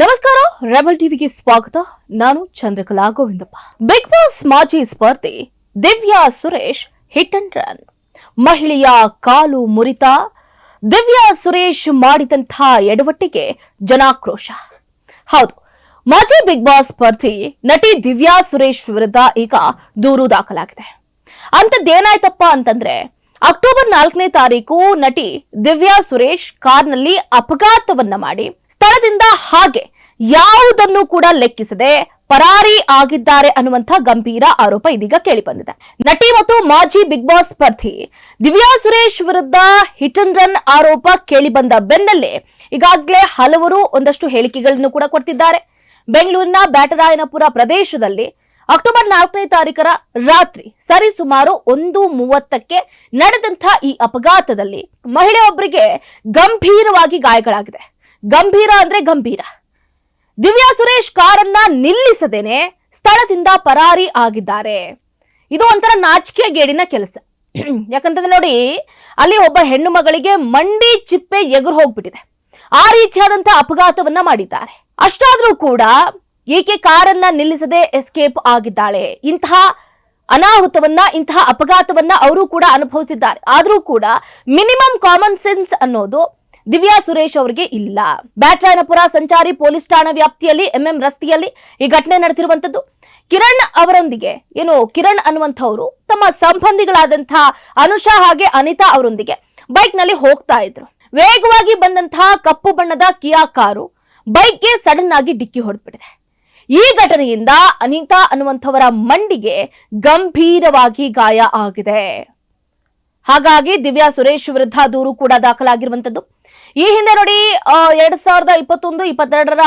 ನಮಸ್ಕಾರ ರೆಬಲ್ ಟಿವಿಗೆ ಸ್ವಾಗತ. ನಾನು ಚಂದ್ರಕಲಾ ಗೋವಿಂದಪ್ಪ. ಬಿಗ್ ಬಾಸ್ ಮಾಜಿ ಸ್ಪರ್ಧಿ Divya Suresh hit and run ಮಹಿಳೆಯ ಕಾಲು ಮುರಿತ ದಿವ್ಯಾ ಸುರೇಶ್ ಮಾಡಿದಂಥ ಎಡವಟ್ಟಿಗೆ ಜನಾಕ್ರೋಶ. ಹೌದು, ಮಾಜಿ ಬಿಗ್ ಬಾಸ್ ಸ್ಪರ್ಧಿ ನಟಿ ದಿವ್ಯಾ ಸುರೇಶ್ ವಿರುದ್ಧ ಈಗ ದೂರು ದಾಖಲಾಗಿದೆ. ಅಂತದ್ದೇನಾಯ್ತಪ್ಪ ಅಂತಂದ್ರೆ ಅಕ್ಟೋಬರ್ ನಾಲ್ಕನೇ ತಾರೀಕು ನಟಿ ದಿವ್ಯಾ ಸುರೇಶ್ ಕಾರ್ನಲ್ಲಿ ಅಪಘಾತವನ್ನ ಮಾಡಿ ಸ್ಥಳದಿಂದ ಹಾಗೆ ಯಾವುದನ್ನು ಕೂಡ ಲೆಕ್ಕಿಸದೆ ಪರಾರಿ ಆಗಿದ್ದಾರೆ ಅನ್ನುವಂಥ ಗಂಭೀರ ಆರೋಪ ಇದೀಗ ಕೇಳಿಬಂದಿದೆ. ನಟಿ ಮತ್ತು ಮಾಜಿ ಬಿಗ್ ಬಾಸ್ ಸ್ಪರ್ಧಿ ದಿವ್ಯಾ ಸುರೇಶ್ ವಿರುದ್ಧ ಹಿಟ್ ಅಂಡ್ ರನ್ ಆರೋಪ ಕೇಳಿಬಂದ ಬೆನ್ನಲ್ಲೇ ಈಗಾಗಲೇ ಹಲವರು ಒಂದಷ್ಟು ಹೇಳಿಕೆಗಳನ್ನು ಕೂಡ ಕೊಡ್ತಿದ್ದಾರೆ. ಬೆಂಗಳೂರಿನ ಬ್ಯಾಟರಾಯನಪುರ ಪ್ರದೇಶದಲ್ಲಿ ಅಕ್ಟೋಬರ್ ನಾಲ್ಕನೇ ತಾರೀಕರ ರಾತ್ರಿ ಸರಿ ಸುಮಾರು ಒಂದು ಮೂವತ್ತಕ್ಕೆ ನಡೆದಂತಹ ಈ ಅಪಘಾತದಲ್ಲಿ ಮಹಿಳೆಯೊಬ್ಬರಿಗೆ ಗಂಭೀರವಾಗಿ ಗಾಯಗಳಾಗಿದೆ. ಗಂಭೀರ ಅಂದ್ರೆ ಗಂಭೀರ. ದಿವ್ಯಾ ಸುರೇಶ್ ಕಾರನ್ನ ನಿಲ್ಲಿಸದೇನೆ ಸ್ಥಳದಿಂದ ಪರಾರಿ ಆಗಿದ್ದಾರೆ. ಇದು ಒಂಥರ ನಾಚಿಕೆ ಗೇಡಿನ ಕೆಲಸ. ಯಾಕಂತಂದ್ರೆ ನೋಡಿ, ಅಲ್ಲಿ ಒಬ್ಬ ಹೆಣ್ಣು ಮಗಳಿಗೆ ಮಂಡಿ ಚಿಪ್ಪೆ ಎಗುರು ಹೋಗ್ಬಿಟ್ಟಿದೆ. ಆ ರೀತಿಯಾದಂತಹ ಅಪಘಾತವನ್ನ ಮಾಡಿದ್ದಾರೆ. ಅಷ್ಟಾದ್ರೂ ಕೂಡ ಏಕೆ ಕಾರನ್ನ ನಿಲ್ಲಿಸದೆ ಎಸ್ಕೇಪ್ ಆಗಿದ್ದಾಳೆ? ಇಂತಹ ಅನಾಹುತವನ್ನ, ಇಂತಹ ಅಪಘಾತವನ್ನ ಅವರು ಕೂಡ ಅನುಭವಿಸಿದ್ದಾರೆ. ಆದರೂ ಕೂಡ ಮಿನಿಮಮ್ ಕಾಮನ್ ಸೆನ್ಸ್ ಅನ್ನೋದು ದಿವ್ಯಾ ಸುರೇಶ್ ಅವರಿಗೆ ಇಲ್ಲ. ಬ್ಯಾಟ್ರಾಯನಪುರ ಸಂಚಾರಿ ಪೊಲೀಸ್ ಠಾಣಾ ವ್ಯಾಪ್ತಿಯಲ್ಲಿ ಎಂಎಂ ರಸ್ತೆಯಲ್ಲಿ ಈ ಘಟನೆ ನಡೆದಿರುವಂತದ್ದು ಕಿರಣ್ ಅವರೊಂದಿಗೆ, ಏನು ಕಿರಣ್ ಅನ್ನುವಂಥವ್ರು ತಮ್ಮ ಸಂಬಂಧಿಗಳಾದಂತಹ ಅನುಷಾ ಹಾಗೆ ಅನಿತಾ ಅವರೊಂದಿಗೆ ಬೈಕ್ನಲ್ಲಿ ಹೋಗ್ತಾ ಇದ್ರು. ವೇಗವಾಗಿ ಬಂದಂತಹ ಕಪ್ಪು ಬಣ್ಣದ ಕಿಯಾ ಕಾರು ಬೈಕ್ಗೆ ಸಡನ್ ಆಗಿ ಡಿಕ್ಕಿ ಹೊಡೆದ್ಬಿಟ್ಟಿದೆ. ಈ ಘಟನೆಯಿಂದ ಅನಿತಾ ಅನ್ನುವಂಥವರ ಮಂಡಿಗೆ ಗಂಭೀರವಾಗಿ ಗಾಯ ಆಗಿದೆ. ಹಾಗಾಗಿ ದಿವ್ಯಾ ಸುರೇಶ್ ವಿರುದ್ಧ ದೂರು ಕೂಡ ದಾಖಲಾಗಿರುವಂತದ್ದು ಈ ಹಿಂದೆ ನೋಡಿ ಎರಡ್ ಸಾವಿರದ ಇಪ್ಪತ್ತೊಂದು, ಇಪ್ಪತ್ತೆರಡರ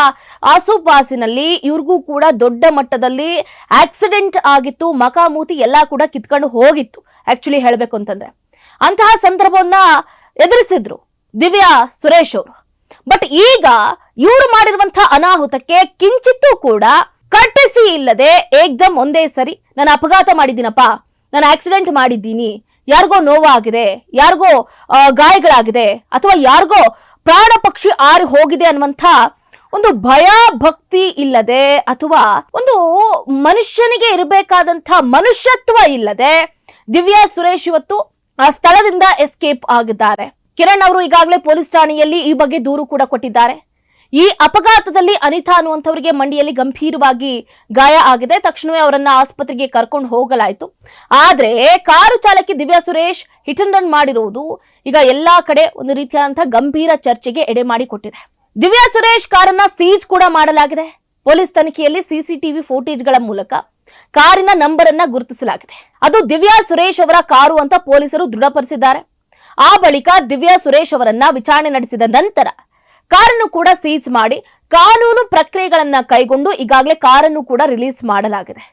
ಆಸುಪಾಸಿನಲ್ಲಿ ಇವ್ರಿಗೂ ಕೂಡ ದೊಡ್ಡ ಮಟ್ಟದಲ್ಲಿ ಆಕ್ಸಿಡೆಂಟ್ ಆಗಿತ್ತು. ಮಕಾಮೂತಿ ಎಲ್ಲಾ ಕೂಡ ಕಿತ್ಕೊಂಡು ಹೋಗಿತ್ತು ಆಕ್ಚುಲಿ ಹೇಳಬೇಕು ಅಂತಂದ್ರೆ. ಅಂತಹ ಸಂದರ್ಭವನ್ನ ಎದುರಿಸಿದ್ರು ದಿವ್ಯಾ ಸುರೇಶ್ ಅವರು. ಬಟ್ ಈಗ ಇವರು ಮಾಡಿರುವಂತಹ ಅನಾಹುತಕ್ಕೆ ಕಿಂಚಿತ್ತೂ ಕೂಡ ಕಟ್ಟಿಸಿ ಇಲ್ಲದೆ ಏಕ್ದಮ್ ಒಂದೇ ಸರಿ, ನಾನು ಅಪಘಾತ ಮಾಡಿದ್ದೀನಪ್ಪ, ನಾನು ಆಕ್ಸಿಡೆಂಟ್ ಮಾಡಿದ್ದೀನಿ ಯಾರಿಗೋ ನೋವಾಗಿದೆ, ಯಾರಿಗೋ ಗಾಯಗಳಾಗಿದೆ, ಅಥವಾ ಯಾರಿಗೋ ಪ್ರಾಣ ಪಕ್ಷಿ ಆರಿ ಹೋಗಿದೆ ಅನ್ನುವಂಥ ಒಂದು ಭಯ ಭಕ್ತಿ ಇಲ್ಲದೆ ಅಥವಾ ಒಂದು ಮನುಷ್ಯನಿಗೆ ಇರಬೇಕಾದಂಥ ಮನುಷ್ಯತ್ವ ಇಲ್ಲದೆ ದಿವ್ಯಾ ಸುರೇಶ್ ಇವತ್ತು ಆ ಸ್ಥಳದಿಂದ ಎಸ್ಕೇಪ್ ಆಗಿದ್ದಾರೆ. ಕಿರಣ್ ಅವರು ಈಗಾಗಲೇ ಪೊಲೀಸ್ ಠಾಣೆಯಲ್ಲಿ ಈ ಬಗ್ಗೆ ದೂರು ಕೂಡ ಕೊಟ್ಟಿದ್ದಾರೆ. ಈ ಅಪಘಾತದಲ್ಲಿ ಅನಿತಾ ಅನ್ನುವಂಥವರಿಗೆ ಮಂಡಿಯಲ್ಲಿ ಗಂಭೀರವಾಗಿ ಗಾಯ ಆಗಿದೆ. ತಕ್ಷಣವೇ ಅವರನ್ನ ಆಸ್ಪತ್ರೆಗೆ ಕರ್ಕೊಂಡು ಹೋಗಲಾಯಿತು. ಆದರೆ car ಚಾಲಕಿ Divya Suresh hit and run ಮಾಡಿರುವುದು ಈಗ ಎಲ್ಲಾ ಕಡೆ ಒಂದು ರೀತಿಯಾದಂತಹ ಗಂಭೀರ ಚರ್ಚೆಗೆ ಎಡೆ ಮಾಡಿಕೊಟ್ಟಿದೆ. ದಿವ್ಯಾ ಸುರೇಶ್ ಕಾರನ್ನ ಸೀಜ್ ಕೂಡ ಮಾಡಲಾಗಿದೆ. ಪೊಲೀಸ್ ತನಿಖೆಯಲ್ಲಿ ಸಿಸಿಟಿವಿ ಫೋಟೇಜ್ಗಳ ಮೂಲಕ ಕಾರಿನ ನಂಬರ್ ಅನ್ನ ಗುರುತಿಸಲಾಗಿದೆ. ಅದು ದಿವ್ಯಾ ಸುರೇಶ್ ಅವರ ಕಾರು ಅಂತ ಪೊಲೀಸರು ದೃಢಪಡಿಸಿದ್ದಾರೆ. ಆ ಬಳಿಕ ದಿವ್ಯಾ ಸುರೇಶ್ ಅವರನ್ನ ವಿಚಾರಣೆ ನಡೆಸಿದ ನಂತರ ಕಾರನ್ನು ಕೂಡ ಸೀಜ್ ಮಾಡಿ ಕಾನೂನು ಪ್ರಕ್ರಿಯೆಗಳನ್ನ ಕೈಗೊಂಡು ಈಗಾಗಲೇ ಕಾರನ್ನು ಕೂಡ ರಿಲೀಸ್ ಮಾಡಲಾಗಿದೆ.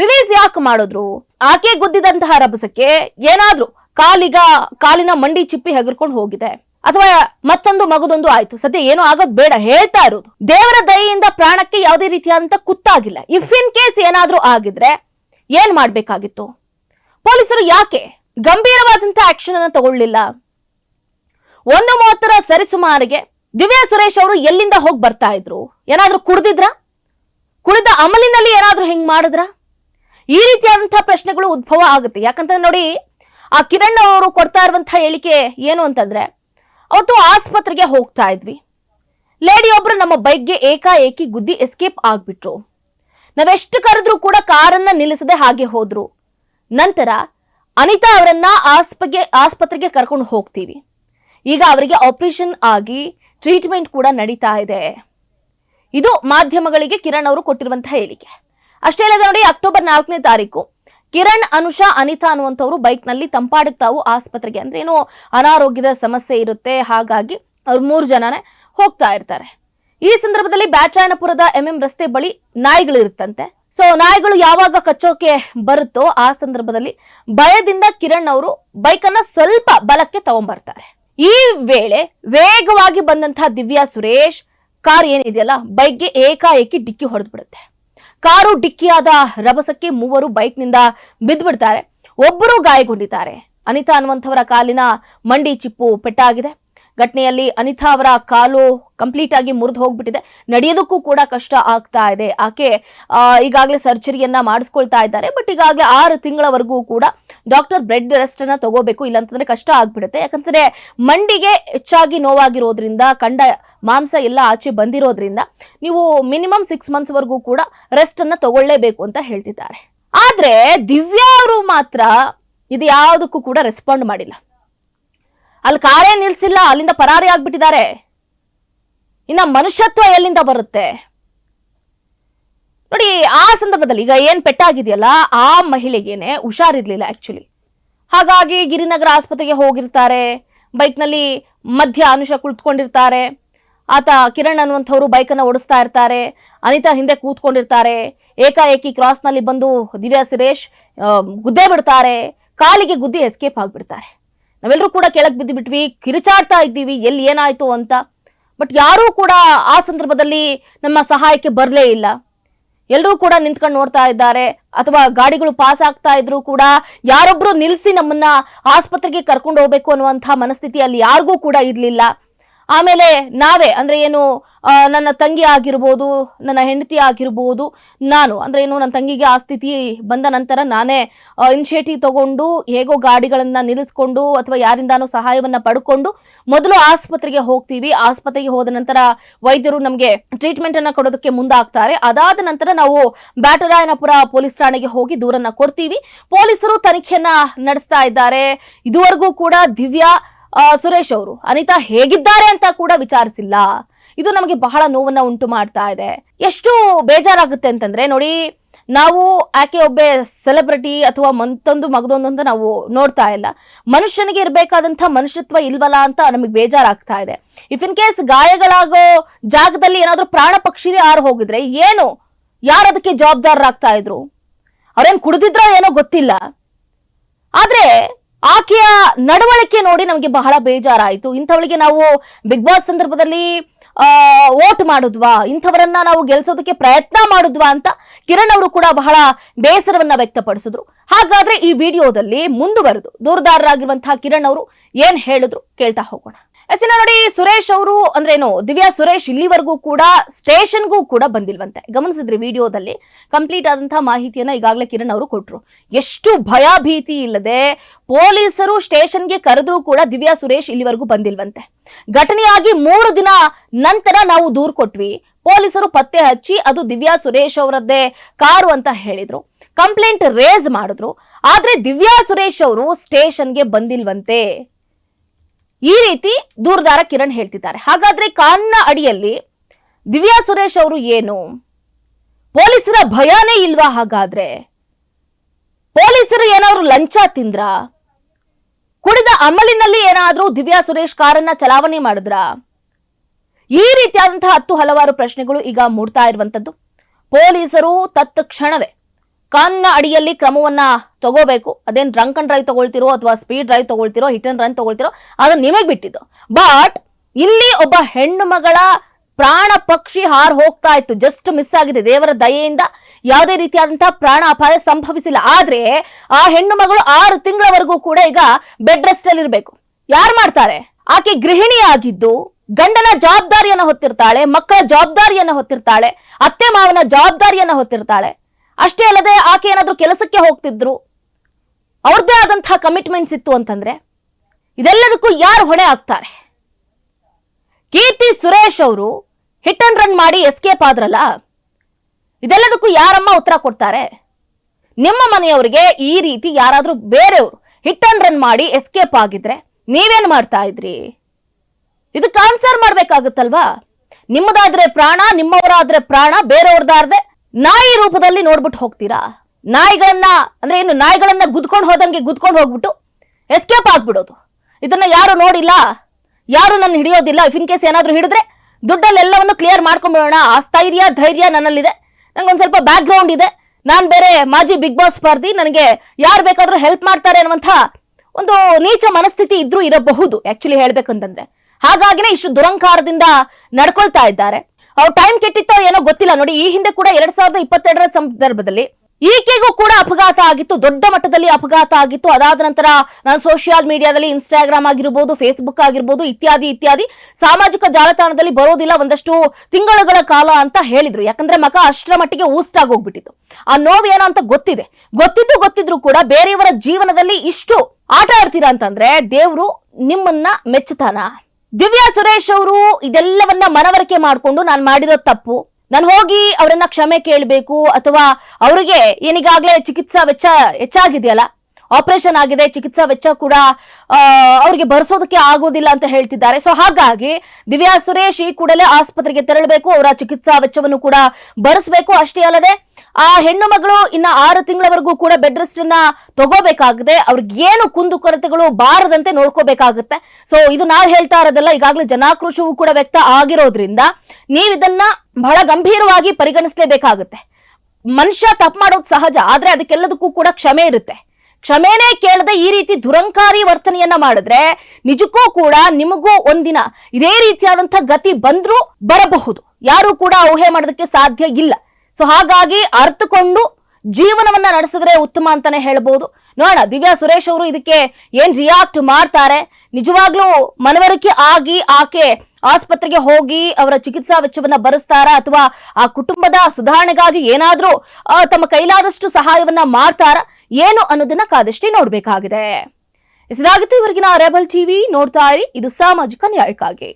ರಿಲೀಸ್ ಯಾಕೆ ಮಾಡಿದ್ರು? ಆಕೆ ಗುದ್ದಿದಂತಹ ರಭಸಕ್ಕೆ ಏನಾದ್ರೂ ಕಾಲಿಗ, ಕಾಲಿನ ಮಂಡಿ ಚಿಪ್ಪಿ ಹೆಗರ್ಕೊಂಡು ಹೋಗಿದೆ. ಅಥವಾ ಮತ್ತೊಂದು ಮಗದೊಂದು ಆಯ್ತು. ಸದ್ಯ ಏನೋ ಆಗೋದ್ ಬೇಡ, ಹೇಳ್ತಾ ಇರೋದು. ದೇವರ ದಯೆಯಿಂದ ಪ್ರಾಣಕ್ಕೆ ಯಾವುದೇ ರೀತಿಯಾದಂತ ಕುತ್ತಾಗಿಲ್ಲ. ಇಫ್ ಇನ್ ಕೇಸ್ ಏನಾದ್ರೂ ಆಗಿದ್ರೆ ಏನ್ ಮಾಡ್ಬೇಕಾಗಿತ್ತು? ಪೊಲೀಸರು ಯಾಕೆ ಗಂಭೀರವಾದಂತಹ ಆಕ್ಷನ್ ಅನ್ನ ತಗೊಳ್ಳಿಲ್ಲ? ಒಂದು ಮೂವತ್ತರ ಸರಿಸುಮಾರಿಗೆ ದಿವ್ಯಾ ಸುರೇಶ್ ಅವರು ಎಲ್ಲಿಂದ ಹೋಗಿ ಬರ್ತಾ ಇದ್ರು? ಏನಾದ್ರೂ ಕುಡ್ದಿದ್ರ? ಕುಡಿದ ಅಮಲಿನಲ್ಲಿ ಏನಾದ್ರೂ ಹಿಂಗ್ ಮಾಡಿದ್ರ? ಈ ರೀತಿಯಾದಂಥ ಪ್ರಶ್ನೆಗಳು ಉದ್ಭವ ಆಗುತ್ತೆ. ಯಾಕಂತಂದ್ರೆ ನೋಡಿ, ಆ ಕಿರಣ್ ಅವರು ಕೊಡ್ತಾ ಇರುವಂತಹ ಹೇಳಿಕೆ ಏನು ಅಂತಂದ್ರೆ, ಅವತ್ತು ಆಸ್ಪತ್ರೆಗೆ ಹೋಗ್ತಾ ಇದ್ವಿ. ಲೇಡಿ ಒಬ್ರು ನಮ್ಮ ಬೈಕ್ಗೆ ಏಕಾಏಕಿ ಗುದ್ದಿ ಎಸ್ಕೇಪ್ ಆಗ್ಬಿಟ್ರು. ನಾವೆಷ್ಟು ಕರೆದ್ರೂ ಕೂಡ ಕಾರನ್ನ ನಿಲ್ಲಿಸದೆ ಹಾಗೆ ಹೋದ್ರು. ನಂತರ ಅನಿತಾ ಅವರನ್ನ ಆಸ್ಪಗೆ ಆಸ್ಪತ್ರೆಗೆ ಕರ್ಕೊಂಡು ಹೋಗ್ತೀವಿ. ಈಗ ಅವರಿಗೆ ಆಪರೇಷನ್ ಆಗಿ ಟ್ರೀಟ್ಮೆಂಟ್ ಕೂಡ ನಡೀತಾ ಇದೆ. ಇದು ಮಾಧ್ಯಮಗಳಿಗೆ ಕಿರಣ್ ಅವರು ಕೊಟ್ಟಿರುವಂತಹ ಹೇಳಿಕೆ. ಅಷ್ಟೇ ಅಲ್ಲದೆ ನೋಡಿ, ಅಕ್ಟೋಬರ್ ನಾಲ್ಕನೇ ತಾರೀಕು. ಕಿರಣ್, ಅನುಷಾ, ಅನಿತಾ ಅನ್ನುವಂಥವ್ರು ಬೈಕ್ನಲ್ಲಿ ತಂಪಾಡಕ್ ತಾವು ಆಸ್ಪತ್ರೆಗೆ. ಅಂದ್ರೆ ಏನು, ಅನಾರೋಗ್ಯದ ಸಮಸ್ಯೆ ಇರುತ್ತೆ, ಹಾಗಾಗಿ ಅವ್ರು ಮೂರು ಜನನೇ ಹೋಗ್ತಾ ಇರ್ತಾರೆ. ಈ ಸಂದರ್ಭದಲ್ಲಿ ಬ್ಯಾಟ್ರಾಯನಪುರದ ಎಂಎಂ ರಸ್ತೆ ಬಳಿ ನಾಯಿಗಳು ಇರುತ್ತಂತೆ ಸೊ ನಾಯಿಗಳು ಯಾವಾಗ ಕಚ್ಚೋಕೆ ಬರುತ್ತೋ ಆ ಸಂದರ್ಭದಲ್ಲಿ ಭಯದಿಂದ ಕಿರಣ್ ಅವರು ಬೈಕನ್ನ ಸ್ವಲ್ಪ ಬಲಕ್ಕೆ ತಗೊಂಡ್ಬರ್ತಾರೆ ಈ ವೇಳೆ ವೇಗವಾಗಿ ಬಂದಂತಹ ದಿವ್ಯಾ ಸುರೇಶ್ ಕಾರ್ ಏನಿದೆಯಲ್ಲ, ಬೈಕ್ಗೆ ಏಕಾಏಕಿ ಡಿಕ್ಕಿ ಹೊಡೆದು ಬಿಡುತ್ತೆ ಕಾರು ಡಿಕ್ಕಿಯಾದ ರಭಸಕ್ಕೆ ಮೂವರು ಬೈಕ್ನಿಂದ ಬಿದ್ದುಬಿಡ್ತಾರೆ. ಒಬ್ಬರು ಗಾಯಗೊಂಡಿದ್ದಾರೆ. ಅನಿತಾ ಅನ್ನುವಂಥವರ ಕಾಲಿನ ಮಂಡಿ ಚಿಪ್ಪು ಪೆಟ್ಟಾಗಿದೆ. ಘಟನೆಯಲ್ಲಿ ಅನಿತಾ ಅವರ ಕಾಲು ಕಂಪ್ಲೀಟ್ ಆಗಿ ಮುರಿದು ಹೋಗ್ಬಿಟ್ಟಿದೆ. ನಡೆಯೋದಕ್ಕೂ ಕೂಡ ಕಷ್ಟ ಆಗ್ತಾ ಇದೆ. ಆಕೆ ಈಗಾಗಲೇ ಸರ್ಜರಿಯನ್ನ ಮಾಡಿಸ್ಕೊಳ್ತಾ ಇದ್ದಾರೆ. ಬಟ್ ಈಗಾಗಲೇ ಆರು ತಿಂಗಳವರೆಗೂ ಕೂಡ ಡಾಕ್ಟರ್ ಬ್ರೆಡ್ ರೆಸ್ಟ್ ಅನ್ನ ತಗೋಬೇಕು, ಇಲ್ಲಾಂತಂದ್ರೆ ಕಷ್ಟ ಆಗ್ಬಿಡುತ್ತೆ. ಯಾಕಂದ್ರೆ ಮಂಡಿಗೆ ಹೆಚ್ಚಾಗಿ ನೋವಾಗಿರೋದ್ರಿಂದ, ಕಂಡ ಮಾಂಸ ಎಲ್ಲ ಆಚೆ ಬಂದಿರೋದ್ರಿಂದ ನೀವು ಮಿನಿಮಮ್ ಸಿಕ್ಸ್ ಮಂತ್ಸ್ ವರೆಗೂ ಕೂಡ ರೆಸ್ಟ್ ಅನ್ನ ತಗೊಳ್ಳೇಬೇಕು ಅಂತ ಹೇಳ್ತಿದ್ದಾರೆ. ಆದ್ರೆ ದಿವ್ಯಾ ಅವರು ಮಾತ್ರ ಇದು ಯಾವುದಕ್ಕೂ ಕೂಡ ರೆಸ್ಪಾಂಡ್ ಮಾಡಿಲ್ಲ. ಅಲ್ಲಿ ಕಾರೇ ನಿಲ್ಸಿಲ್ಲ, ಅಲ್ಲಿಂದ ಪರಾರಿ ಆಗ್ಬಿಟ್ಟಿದ್ದಾರೆ. ಇನ್ನ ಮನುಷ್ಯತ್ವ ಎಲ್ಲಿಂದ ಬರುತ್ತೆ? ನೋಡಿ, ಆ ಸಂದರ್ಭದಲ್ಲಿ ಈಗ ಏನ್ ಪೆಟ್ಟಾಗಿದೆಯಲ್ಲ, ಆ ಮಹಿಳೆಗೇನೆ ಹುಷಾರಿರ್ಲಿಲ್ಲ ಆಕ್ಚುಲಿ ಹಾಗಾಗಿ ಗಿರಿನಗರ ಆಸ್ಪತ್ರೆಗೆ ಹೋಗಿರ್ತಾರೆ, ಬೈಕ್ನಲ್ಲಿ ಮಧ್ಯ ಅನುಷ ಕುಳಿತುಕೊಂಡಿರ್ತಾರೆ, ಆತ ಕಿರಣ್ ಅನ್ನುವಂಥವ್ರು ಬೈಕನ್ನು ಓಡಿಸ್ತಾ ಇರ್ತಾರೆ, ಅನಿತಾ ಹಿಂದೆ ಕೂತ್ಕೊಂಡಿರ್ತಾರೆ, ಏಕಾಏಕಿ ಕ್ರಾಸ್ನಲ್ಲಿ ಬಂದು ದಿವ್ಯಾ ಸುರೇಶ್ ಗುದ್ದೆ ಬಿಡ್ತಾರೆ, ಕಾಲಿಗೆ ಗುದ್ದಿ ಎಸ್ಕೇಪ್ ಆಗಿಬಿಡ್ತಾರೆ. ನಾವೆಲ್ಲರೂ ಕೂಡ ಕೆಳಗೆ ಬಿದ್ದು ಬಿಟ್ವಿ, ಕಿರಿಚಾಡ್ತಾ ಇದ್ದೀವಿ, ಎಲ್ಲಿ ಏನಾಯ್ತು ಅಂತ. ಬಟ್ ಯಾರೂ ಕೂಡ ಆ ಸಂದರ್ಭದಲ್ಲಿ ನಮ್ಮ ಸಹಾಯಕ್ಕೆ ಬರಲೇ ಇಲ್ಲ. ಎಲ್ಲರೂ ಕೂಡ ನಿಂತ್ಕೊಂಡು ನೋಡ್ತಾ ಇದ್ದಾರೆ. ಅಥವಾ ಗಾಡಿಗಳು ಪಾಸ್ ಆಗ್ತಾ ಇದ್ರು ಕೂಡ ಯಾರೊಬ್ರು ನಿಲ್ಸಿ ನಮ್ಮನ್ನ ಆಸ್ಪತ್ರೆಗೆ ಕರ್ಕೊಂಡು ಹೋಗ್ಬೇಕು ಅನ್ನುವಂತಹ ಮನಸ್ಥಿತಿ ಅಲ್ಲಿ ಯಾರಿಗೂ ಕೂಡ ಇರ್ಲಿಲ್ಲ. ಆಮೇಲೆ ನಾವೇ, ಅಂದ್ರೆ ಏನು ನನ್ನ ತಂಗಿ ಆಗಿರ್ಬೋದು, ನನ್ನ ಹೆಂಡತಿ ಆಗಿರ್ಬೋದು, ನಾನು, ಅಂದ್ರೆ ಏನು, ನನ್ನ ತಂಗಿಗೆ ಆ ಸ್ಥಿತಿ ಬಂದ ನಂತರ ನಾನೇ ಇನಿಷಿಯೇಟಿವ್ ತಗೊಂಡು, ಹೇಗೋ ಗಾಡಿಗಳನ್ನ ನಿಲ್ಲಿಸ್ಕೊಂಡು, ಅಥವಾ ಯಾರಿಂದಾನು ಸಹಾಯವನ್ನ ಪಡ್ಕೊಂಡು, ಮೊದಲು ಆಸ್ಪತ್ರೆಗೆ ಹೋಗ್ತೀವಿ. ಆಸ್ಪತ್ರೆಗೆ ಹೋದ ನಂತರ ವೈದ್ಯರು ನಮಗೆ ಟ್ರೀಟ್ಮೆಂಟ್ ಅನ್ನ ಕೊಡೋದಕ್ಕೆ ಮುಂದಾಗ್ತಾರೆ. ಅದಾದ ನಂತರ ನಾವು ಬ್ಯಾಟರಾಯನಪುರ ಪೊಲೀಸ್ ಠಾಣೆಗೆ ಹೋಗಿ ದೂರನ್ನ ಕೊಡ್ತೀವಿ. ಪೊಲೀಸರು ತನಿಖೆಯನ್ನ ನಡೆಸ್ತಾ ಇದ್ದಾರೆ. ಇದುವರೆಗೂ ಕೂಡ ದಿವ್ಯಾ ಸುರೇಶ್ ಅವರು, ಅನಿತಾ ಹೇಗಿದ್ದಾರೆ ಅಂತ ಕೂಡ ವಿಚಾರಿಸಿಲ್ಲ. ಇದು ನಮಗೆ ಬಹಳ ನೋವನ್ನ ಉಂಟು ಮಾಡ್ತಾ ಇದೆ. ಎಷ್ಟು ಬೇಜಾರಾಗುತ್ತೆ ಅಂತಂದ್ರೆ, ನೋಡಿ, ನಾವು ಆಕೆ ಒಬ್ಬ ಸೆಲೆಬ್ರಿಟಿ ಅಥವಾ ಮತ್ತೊಂದು ಮಗದೊಂದು ಅಂತ ನಾವು ನೋಡ್ತಾ ಇಲ್ಲ. ಮನುಷ್ಯನಿಗೆ ಇರಬೇಕಾದಂಥ ಮನುಷ್ಯತ್ವ ಇಲ್ವಲ್ಲ ಅಂತ ನಮಗೆ ಬೇಜಾರಾಗ್ತಾ ಇದೆ. ಇಫ್ ಇನ್ ಕೇಸ್ ಗಾಯಗಳಾಗೋ ಜಾಗದಲ್ಲಿ ಏನಾದರೂ ಪ್ರಾಣ ಪಕ್ಷಿ ಹಾರು ಹೋಗಿದ್ರೆ, ಏನು? ಯಾರು ಅದಕ್ಕೆ ಜವಾಬ್ದಾರರಾಗ್ತಾ ಇದ್ರು? ಅವ್ರೇನ್ ಕುಡಿದಿದ್ರೋ ಏನೋ ಗೊತ್ತಿಲ್ಲ. ಆದ್ರೆ ಆಕೆಯ ನಡವಳಿಕೆ ನೋಡಿ ನಮಗೆ ಬಹಳ ಬೇಜಾರಾಯಿತು. ಇಂಥವಳಿಗೆ ನಾವು ಬಿಗ್ ಬಾಸ್ ಸಂದರ್ಭದಲ್ಲಿ ವೋಟ್ ಮಾಡಿದ್ವಾ? ಇಂಥವರನ್ನ ನಾವು ಗೆಲ್ಸೋದಕ್ಕೆ ಪ್ರಯತ್ನ ಮಾಡುದ್ವಾ ಅಂತ ಕಿರಣ್ ಅವರು ಕೂಡ ಬಹಳ ಬೇಸರವನ್ನ ವ್ಯಕ್ತಪಡಿಸಿದ್ರು. ಹಾಗಾದ್ರೆ ಈ ವಿಡಿಯೋದಲ್ಲಿ ಮುಂದುವರೆದು ದೂರದಾರರಾಗಿರುವಂತಹ ಕಿರಣ್ ಅವರು ಏನ್ ಹೇಳಿದ್ರು ಕೇಳ್ತಾ ಹೋಗೋಣ. ಎಸ್ ನೋಡಿ ಸುರೇಶ್ ಅವರು ಅಂದ್ರೆ ಏನು, ದಿವ್ಯಾ ಸುರೇಶ್ ಇಲ್ಲಿವರೆಗೂ ಕೂಡ ಸ್ಟೇಷನ್ಗೂ ಕೂಡ ಬಂದಿಲ್ವಂತೆ. ಗಮನಿಸಿದ್ರಿ ವಿಡಿಯೋದಲ್ಲಿ ಕಂಪ್ಲೀಟ್ ಆದಂತಹ ಮಾಹಿತಿಯನ್ನ ಈಗಾಗಲೇ ಕಿರಣ್ ಅವರು ಕೊಟ್ಟರು ಎಷ್ಟು ಭಯ ಭೀತಿ ಇಲ್ಲದೆ ಪೊಲೀಸರು ಸ್ಟೇಷನ್ಗೆ ಕರೆದ್ರೂ ಕೂಡ ದಿವ್ಯಾ ಸುರೇಶ್ ಇಲ್ಲಿವರೆಗೂ ಬಂದಿಲ್ವಂತೆ. ಘಟನೆಯಾಗಿ ಮೂರು ದಿನ ನಂತರ ನಾವು ದೂರು ಕೊಟ್ವಿ. ಪೊಲೀಸರು ಪತ್ತೆ ಹಚ್ಚಿ ಅದು ದಿವ್ಯಾ ಸುರೇಶ್ ಅವರದ್ದೇ ಕಾರು ಅಂತ ಹೇಳಿದ್ರು. ಕಂಪ್ಲೇಂಟ್ ರೇಸ್ ಮಾಡಿದ್ರು. ಆದ್ರೆ ದಿವ್ಯಾ ಸುರೇಶ್ ಅವರು ಸ್ಟೇಷನ್ಗೆ ಬಂದಿಲ್ವಂತೆ. ಈ ರೀತಿ ದೂರದಾರ ಕಿರಣ್ ಹೇಳ್ತಿದ್ದಾರೆ. ಹಾಗಾದ್ರೆ ಕಾನ್ನ ಅಡಿಯಲ್ಲಿ ದಿವ್ಯಾ ಸುರೇಶ್ ಅವರು ಏನು? ಪೊಲೀಸರ ಭಯಾನೇ ಇಲ್ವಾ ಹಾಗಾದ್ರೆ? ಪೊಲೀಸರು ಏನಾದ್ರು ಲಂಚ ತಿಂದ್ರ? ಕುಡಿದ ಅಮಲಿನಲ್ಲಿ ಏನಾದ್ರೂ ದಿವ್ಯಾ ಸುರೇಶ್ ಕಾರನ್ನ ಚಲಾವಣೆ ಮಾಡಿದ್ರ? ಈ ರೀತಿಯಾದಂತಹ ಹತ್ತು ಹಲವಾರು ಪ್ರಶ್ನೆಗಳು ಈಗ ಮೂಡ್ತಾ ಇರುವಂತದ್ದು. ಪೊಲೀಸರು ತತ್ಕ್ಷಣವೇ ಕಾನ್ನ ಅಡಿಯಲ್ಲಿ ಕ್ರಮವನ್ನ ತಗೋಬೇಕು. ಅದೇನ್ ಡ್ರಂಕ್ ಅಂಡ್ ಡ್ರೈವ್ ತಗೊಳ್ತಿರೋ ಅಥವಾ ಸ್ಪೀಡ್ ಡ್ರೈವ್ ತಗೊಳ್ತಿರೋ ಹಿಟ್ ಅಂಡ್ ರನ್ ತಗೊಳ್ತಿರೋ, ಅದು ನಿಮಗೆ ಬಿಟ್ಟಿದ್ದು. ಬಟ್ ಇಲ್ಲಿ ಒಬ್ಬ ಹೆಣ್ಣು ಮಗಳ ಪ್ರಾಣ ಪಕ್ಷಿ ಹಾರ್ ಹೋಗ್ತಾ ಇತ್ತು. ಜಸ್ಟ್ ಮಿಸ್ ಆಗಿದೆ. ದೇವರ ದಯೆಯಿಂದ ಯಾವುದೇ ರೀತಿಯಾದಂತಹ ಪ್ರಾಣ ಅಪಾಯ ಸಂಭವಿಸಿಲ್ಲ. ಆದ್ರೆ, ಆ ಹೆಣ್ಣು ಮಗಳು ಆರು ತಿಂಗಳವರೆಗೂ ಕೂಡ ಈಗ ಬೆಡ್ ರೆಸ್ಟ್ ಅಲ್ಲಿ ಇರಬೇಕು. ಯಾರು ಮಾಡ್ತಾರೆ? ಆಕೆ ಗೃಹಿಣಿ ಆಗಿದ್ದು, ಗಂಡನ ಜವಾಬ್ದಾರಿಯನ್ನು ಹೊತ್ತಿರ್ತಾಳೆ, ಮಕ್ಕಳ ಜವಾಬ್ದಾರಿಯನ್ನು ಹೊತ್ತಿರ್ತಾಳೆ, ಅತ್ತೆ ಮಾವನ ಜವಾಬ್ದಾರಿಯನ್ನು ಹೊತ್ತಿರ್ತಾಳೆ. ಅಷ್ಟೇ ಅಲ್ಲದೆ ಆಕೆ ಏನಾದರೂ ಕೆಲಸಕ್ಕೆ ಹೋಗ್ತಿದ್ರು ಅವ್ರದ್ದೇ ಆದಂತಹ ಕಮಿಟ್ಮೆಂಟ್ಸ್ ಇತ್ತು ಅಂತಂದ್ರೆ ಇದೆಲ್ಲದಕ್ಕೂ ಯಾರು ಹೊಣೆ ಆಗ್ತಾರೆ? ಕೀರ್ತಿ ಸುರೇಶ್ ಅವರು ಹಿಟ್ ಅಂಡ್ ರನ್ ಮಾಡಿ ಎಸ್ಕೇಪ್ ಆದ್ರಲ್ಲ, ಇದೆಲ್ಲದಕ್ಕೂ ಯಾರಮ್ಮ ಉತ್ತರ ಕೊಡ್ತಾರೆ? ನಿಮ್ಮ ಮನೆಯವರಿಗೆ ಈ ರೀತಿ ಯಾರಾದರೂ ಬೇರೆಯವರು ಹಿಟ್ ಅಂಡ್ ರನ್ ಮಾಡಿ ಎಸ್ಕೇಪ್ ಆಗಿದ್ರೆ ನೀವೇನು ಮಾಡ್ತಾ ಇದ್ರಿ? ಇದಕ್ಕೆ ಆನ್ಸರ್ ಮಾಡ್ಬೇಕಾಗುತ್ತಲ್ವಾ? ನಿಮ್ಮದಾದ್ರೆ ಪ್ರಾಣ, ನಿಮ್ಮವರಾದ್ರೆ ಪ್ರಾಣ ಬೇರೆಯವ್ರದಾದ್ರೆ ನಾಯಿ ರೂಪದಲ್ಲಿ ನೋಡ್ಬಿಟ್ಟು ಹೋಗ್ತೀರಾ? ನಾಯಿಗಳನ್ನ, ಅಂದ್ರೆ ಏನು, ನಾಯಿಗಳನ್ನ ಗುದ್ಕೊಂಡು ಹೋದಂಗೆ ಗುದ್ಕೊಂಡು ಹೋಗ್ಬಿಟ್ಟು ಎಸ್ಕೇಪ್ ಆಗ್ಬಿಡೋದು. ಇದನ್ನ ಯಾರು ನೋಡಿಲ್ಲ, ಯಾರು ನನ್ನ ಹಿಡಿಯೋದಿಲ್ಲ. ಇಫ್ ಇನ್ ಕೇಸ್ ಏನಾದರೂ ಹಿಡಿದ್ರೆ ದುಡ್ಡಲ್ಲಿ ಎಲ್ಲವನ್ನು ಕ್ಲಿಯರ್ ಮಾಡ್ಕೊಂಡ್ಬಿಡೋಣ ಆ ಸ್ಥೈರ್ಯ ಧೈರ್ಯ ನನ್ನಲ್ಲಿದೆ. ನಂಗೊಂದು ಸ್ವಲ್ಪ ಬ್ಯಾಕ್ ಗ್ರೌಂಡ್ ಇದೆ. ನಾನು ಬೇರೆ ಮಾಜಿ ಬಿಗ್ ಬಾಸ್ ಸ್ಪರ್ಧಿ. ನನಗೆ ಯಾರು ಬೇಕಾದರೂ ಹೆಲ್ಪ್ ಮಾಡ್ತಾರೆ ಅನ್ನುವಂಥ ಒಂದು ನೀಚ ಮನಸ್ಥಿತಿ ಇದ್ರೂ ಇರಬಹುದು ಆಕ್ಚುಲಿ ಹೇಳ್ಬೇಕಂತಂದ್ರೆ. ಹಾಗಾಗಿನೇ ಇಷ್ಟು ದುರಂಕಾರದಿಂದ ನಡ್ಕೊಳ್ತಾ ಇದ್ದಾರೆ. ಅವ್ರ ಟೈಮ್ ಕೆಟ್ಟಿತ್ತೋ ಏನೋ ಗೊತ್ತಿಲ್ಲ. ನೋಡಿ, ಈ ಹಿಂದೆ ಕೂಡ ಎರಡ್ ಸಾವಿರದ ಇಪ್ಪತ್ತೆರಡರ ಸಂದರ್ಭದಲ್ಲಿ ಈಕೆಗೂ ಕೂಡ ಅಪಘಾತ ಆಗಿತ್ತು. ದೊಡ್ಡ ಮಟ್ಟದಲ್ಲಿ ಅಪಘಾತ ಆಗಿತ್ತು. ಅದಾದ ನಂತರ ನಾನು ಸೋಷಿಯಲ್ ಮೀಡಿಯಾದಲ್ಲಿ ಇನ್ಸ್ಟಾಗ್ರಾಮ್ ಆಗಿರ್ಬೋದು ಫೇಸ್ಬುಕ್ ಆಗಿರ್ಬೋದು, ಇತ್ಯಾದಿ ಇತ್ಯಾದಿ. ಸಾಮಾಜಿಕ ಜಾಲತಾಣದಲ್ಲಿ ಬರೋದಿಲ್ಲ ಒಂದಷ್ಟು ತಿಂಗಳುಗಳ ಕಾಲ ಅಂತ ಹೇಳಿದ್ರು. ಯಾಕಂದ್ರೆ ಮಗ ಅಷ್ಟರ ಮಟ್ಟಿಗೆ ಊಸ್ಟಾಗಿ ಹೋಗ್ಬಿಟ್ಟಿತ್ತು. ಆ ನೋವು ಏನೋ ಅಂತ ಗೊತ್ತಿದೆ. ಗೊತ್ತಿದ್ದು ಗೊತ್ತಿದ್ರು ಕೂಡ ಬೇರೆಯವರ ಜೀವನದಲ್ಲಿ ಇಷ್ಟು ಆಟ ಆಡ್ತೀರಾ ಅಂತಂದ್ರೆ ದೇವರು ನಿಮ್ಮನ್ನ ಮೆಚ್ಚುತ್ತಾನ? ದಿವ್ಯಾ ಸುರೇಶ್ ಅವರು ಇದೆಲ್ಲವನ್ನ ಮನವರಿಕೆ ಮಾಡಿಕೊಂಡು ನಾನು ಮಾಡಿರೋ ತಪ್ಪು. ನಾನು ಹೋಗಿ ಅವರನ್ನ ಕ್ಷಮೆ ಕೇಳಬೇಕು ಅಥವಾ ಅವರಿಗೆ ಏನಿಗಾಗ್ಲೇ ಚಿಕಿತ್ಸಾ ವೆಚ್ಚ ಹೆಚ್ಚಾಗಿದೆಯಲ್ಲ, ಆಪರೇಷನ್ ಆಗಿದೆ, ಚಿಕಿತ್ಸಾ ವೆಚ್ಚ ಕೂಡ ಅವರಿಗೆ ಭರಿಸೋದಕ್ಕೆ ಆಗೋದಿಲ್ಲ ಅಂತ ಹೇಳ್ತಿದ್ದಾರೆ. ಸೊ ಹಾಗಾಗಿ ದಿವ್ಯಾ ಸುರೇಶ್ ಈ ಕೂಡಲೇ ಆಸ್ಪತ್ರೆಗೆ ತೆರಳಬೇಕು, ಅವರ ಚಿಕಿತ್ಸಾ ವೆಚ್ಚವನ್ನು ಕೂಡ ಭರಿಸಬೇಕು ಅಷ್ಟೇ ಅಲ್ಲದೆ ಆ ಹೆಣ್ಣು ಮಗಳು ಇನ್ನ ಆರು ತಿಂಗಳವರೆಗೂ ಕೂಡ ಬೆಡ್ ರೆಸ್ಟ್ ಅನ್ನ ತಗೋಬೇಕಾಗಿದೆ. ಅವ್ರಿಗೆ ಏನು ಕುಂದು ಕೊರತೆಗಳು ಬಾರದಂತೆ ನೋಡ್ಕೋಬೇಕಾಗುತ್ತೆ. ಸೊ ಇದು ನಾವು ಹೇಳ್ತಾ ಇರೋದಲ್ಲ ಈಗಾಗಲೇ ಜನಾಕ್ರೋಶವೂ ಕೂಡ ವ್ಯಕ್ತ ಆಗಿರೋದ್ರಿಂದ ನೀವು ಇದನ್ನ ಬಹಳ ಗಂಭೀರವಾಗಿ ಪರಿಗಣಿಸಲೇಬೇಕಾಗುತ್ತೆ. ಮನುಷ್ಯ ತಪ್ಪು ಮಾಡೋದು ಸಹಜ, ಆದ್ರೆ ಅದಕ್ಕೆಲ್ಲದಕ್ಕೂ ಕೂಡ ಕ್ಷಮೆ ಇರುತ್ತೆ. ಕ್ಷಮೆನೇ ಕೇಳದೆ ಈ ರೀತಿ ದುರಂಕಾರಿ ವರ್ತನೆಯನ್ನ ಮಾಡಿದ್ರೆ ನಿಜಕ್ಕೂ ಕೂಡ ನಿಮಗೂ ಒಂದಿನ ಇದೇ ರೀತಿಯಾದಂತ ಗತಿ ಬಂದ್ರೂ ಬರಬಹುದು. ಯಾರು ಕೂಡ ಊಹೆ ಮಾಡೋದಕ್ಕೆ ಸಾಧ್ಯ ಇಲ್ಲ. ಸೊ ಹಾಗಾಗಿ ಅರ್ಥಕೊಂಡು ಜೀವನವನ್ನ ನಡೆಸಿದ್ರೆ ಉತ್ತಮ ಅಂತಾನೆ ಹೇಳ್ಬೋದು. ನೋಡೋಣ, ದಿವ್ಯಾ ಸುರೇಶ್ ಅವರು ಇದಕ್ಕೆ ಏನ್ ರಿಯಾಕ್ಟ್ ಮಾಡ್ತಾರೆ? ನಿಜವಾಗ್ಲೂ ಮನವರಿಕೆ ಆಗಿ ಆಕೆ ಆಸ್ಪತ್ರೆಗೆ ಹೋಗಿ ಅವರ ಚಿಕಿತ್ಸಾ ವೆಚ್ಚವನ್ನ ಭರಿಸ್ತಾರ? ಅಥವಾ ಆ ಕುಟುಂಬದ ಸುಧಾರಣೆಗಾಗಿ ಏನಾದ್ರೂ ತಮ್ಮ ಕೈಲಾದಷ್ಟು ಸಹಾಯವನ್ನ ಮಾಡ್ತಾರ? ಏನು ಅನ್ನೋದನ್ನ ಕಾದಷ್ಟೇ ನೋಡ್ಬೇಕಾಗಿದೆ. ಇದಾಗಿತ್ತು ಇವರಿಗಿನ ರೆಬಲ್ ಟಿವಿ ನೋಡ್ತಾ ಇರಿ, ಇದು ಸಾಮಾಜಿಕ ನ್ಯಾಯಕ್ಕಾಗಿ.